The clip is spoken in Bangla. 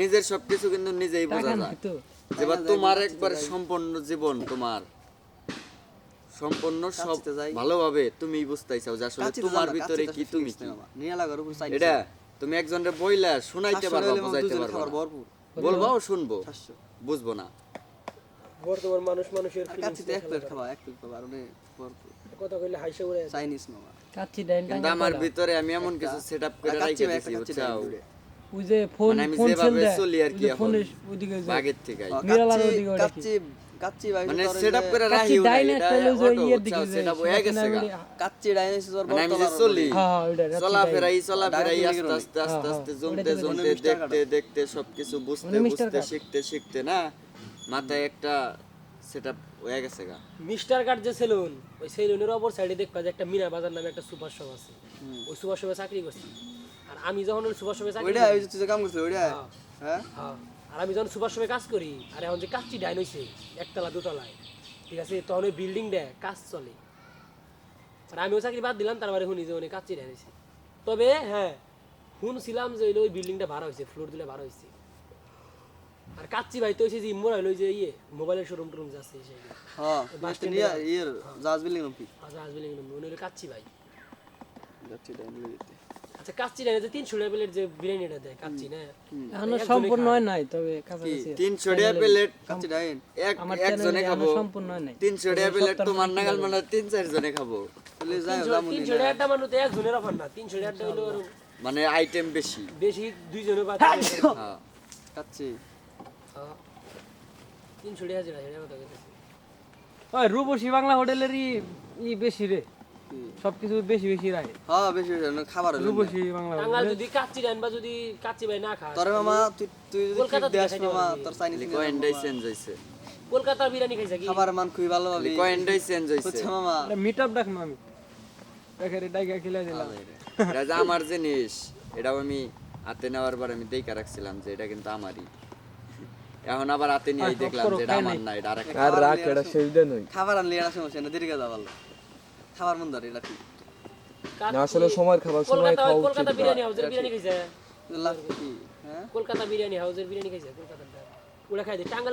নিজের সবকিছু কিন্তু নিজেই বোঝা যায়। তো? তোমার একবার সম্পূর্ণ জীবন তোমার সম্পূর্ণ সব ভালোভাবে তুমি যে আসলে তোমার ভিতরে কি তুমি কি? এটা তুমি একজনের বইলা শোনাইতে পারবা বুঝাইতে পারবা শুনব। বুঝব না। বর্তমান মানুষ মানুষের এক প্লেট খাবা এক প্লেট খাবা আর কথা কইলে হাইসে উড়ে চাইনিজ মামা। কাচ্চি ডাইন আমার ভিতরে আমি এমন কিছু সেট আপ করে রাখি দিছি ডাইন ওই যে ফোন মানে ফোন চলি আর ওই কি ওইদিকে বাগের থেকে। মিরালার কাচ্চি- ওদিকে কাচ্চি কাচ্চি ভাই মানে তোর ওই সেট আপ যে- করে রাখি অটো দিকে যে সেট হয়ে গেছে গা। কাচ্চি ডাইনিস তোর মানে চলি ওপরে। হ্যাঁ হ্যাঁ ওইটা রাত্রি চলাফেরাই ডাইন। চলাফেরাই ডাইরেক্ট আস্তে আস্তে আস্তে হ্যাঁ, আস্তে হ্যাঁ, জমতে জমতে দেখতে দেখতে সবকিছু বুঝতে বুঝতে শিখতে শিখতে না? মাথায় একটা সেটআপ হয়ে গেছে গা। মিস্টার কার্ড যে সেলুন ওই সেলুনের অপর সাইডে দেখবা যে একটা মিনা বাজার নামে একটা সুপার শপ আছে ওই সুপার শপে চাকরি করছি। আর আমি যখন ওই সুপার চাকরি ওইটা ওই যে কাম করছিস ওইটা হ্যাঁ। হ্যাঁ? হ্যাঁ। আর আমি যখন সুপার শপে কাজ করি আর এখন যে কাজটি ডাইন হইছে একতলা দুতলায় ঠিক আছে? তখন ওই বিল্ডিং দেয় কাজ চলে। আর আমিও চাকরি বাদ দিলাম তারপরে শুনি যে উনি কাজটি ডাইন হয়েছে তবে হ্যাঁ শুনছিলাম যে ওই বিল্ডিংটা ভাড়া হয়েছে ফ্লোর দিলে ভাড়া হয়েছে আর কাচ্চি ভাই তো যে ইমোরা হইল যে ইয়ে মোবাইলের শোরুম টোরুম যাচ্ছে সেই হ্যাঁ তুই নিয়ে ইয়ের জাজ বিল্ডিং নাকি আচ্ছা উনি হইল কাচ্চি ভাই। যাচ্ছি ডাইন আচ্ছা কাচ্চি ডাইনে যে তিনশো টাকা প্লেট যে বিরিয়ানিটা দেয় কাচ্চি না? এখনও সম্পূর্ণ হয় নাই তবে কাছাকাছি তিনশো টাকা প্লেট কাচ্চি ডাইন এক একজনে খাব। সম্পূর্ণ হয় নাই। তিনশো টাকা প্লেট নাগাল মানে তিন চার জনে খাব। তাহলে যাই হোক, তিনশো যাব নি। টাকাটা মানুষ তো একজনের অফার না তিনশো টাকাটা হইল আরও মানে আইটেম বেশি। বেশি দুইজনে বা হ্যাঁ কাচ্চি। তিনশো টাকা যেটা সেটা কথা বলতেছি। ওই রূপসী বাংলা হোটেলেরই ই বেশি রে? সবকিছু বেশি বেশি রাখে হ্যাঁ বেশি বেশি খাবার। রূপসী বাংলা টাঙ্গাল যদি কাচ্চি বা যদি কাচ্চি ভাই না খাস তোরে মামা তুই তুই যদি কলকাতা দেশ মামা তোর চাইনিজ কয়েনটাই চেঞ্জ কলকাতার বিরিয়ানি খাইছে কি? খাবার মান খুবই ভালো পাবি কয়েনটাই চেঞ্জ বুঝছ মামা। মিট আপ এখানে ডাইকা খেলে দিলাম। এটা যে আমার জিনিস এটাও আমি হাতে নেওয়ার পর আমি দেখা রাখছিলাম যে এটা কিন্তু আমারই। এখন আবার হাতে নিয়ে দেখলাম যে এটা আমার না এটা আরেকটা। আর রাখ এটা সুবিধা নই খাবার আনলি এটা সমস্যা না দেরি করে ভালো খাবার মন ধরে এটা না আসলে সময়ের খাবার সময় খাওয়া কলকাতা বিরিয়ানি হাউজের বিরিয়ানি খাইছে। কি? হ্যাঁ? কলকাতা বিরিয়ানি হাউজের বিরিয়ানি খাইছে কলকাতা ওটা খাই দে টাঙ্গাল